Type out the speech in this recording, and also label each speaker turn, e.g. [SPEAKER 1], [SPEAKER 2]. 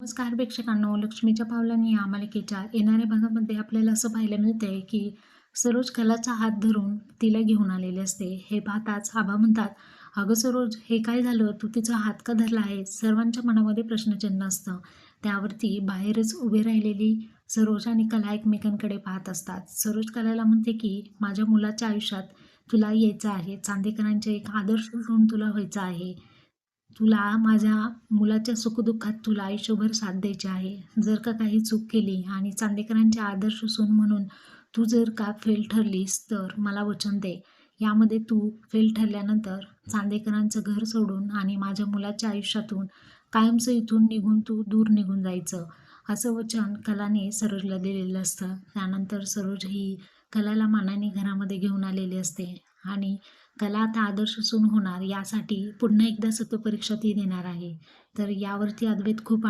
[SPEAKER 1] नमस्कार प्रेक्षकांनो लक्ष्मीच्या पावलांनी या मालिकेच्या येणाऱ्या भागामध्ये आपल्याला असं पाहायला मिळतंय की सरोज कलाचा हात धरून तिला घेऊन आलेले असते. हे पाहताच आबा म्हणतात अगं सरोज हे काय झालं? तू तिचा हात का धरला आहे सर्वांच्या मनामध्ये प्रश्नचिन्ह असतं. त्यावरती बाहेरच उभी राहिलेली सरोज आणि कला एकमेकांकडे पाहत असतात. सरोज कलाला म्हणते की माझ्या मुलाच्या आयुष्यात तुला यायचं आहे. चांदेकरांचे एक आदर्श म्हणून तुला व्हायचं आहे. तुला माझ्या मुलाच्या सुखदुःखात तुला आयुष्यभर साथ द्यायची आहे. जर का काही चूक केली आणि चांदेकरांचे आदर्श सून म्हणून तू जर का फेल ठरलीस तर मला वचन दे. यामध्ये तू फेल ठरल्यानंतर चांदेकरांचं घर सोडून आणि माझ्या मुलाच्या आयुष्यातून कायमचं इथून निघून तू दूर निघून जायचं. असं वचन कलाने सरोजला दिलेलं असतं. त्यानंतर सरोज ही कलाला मानाने घरामध्ये घेऊन आलेली असते आणि कला आता आदर्श सून होणार यासाठी पुन्हा एकदा सत्वपरीक्षा ती देणार आहे. तर यावरती अद्वैत खूप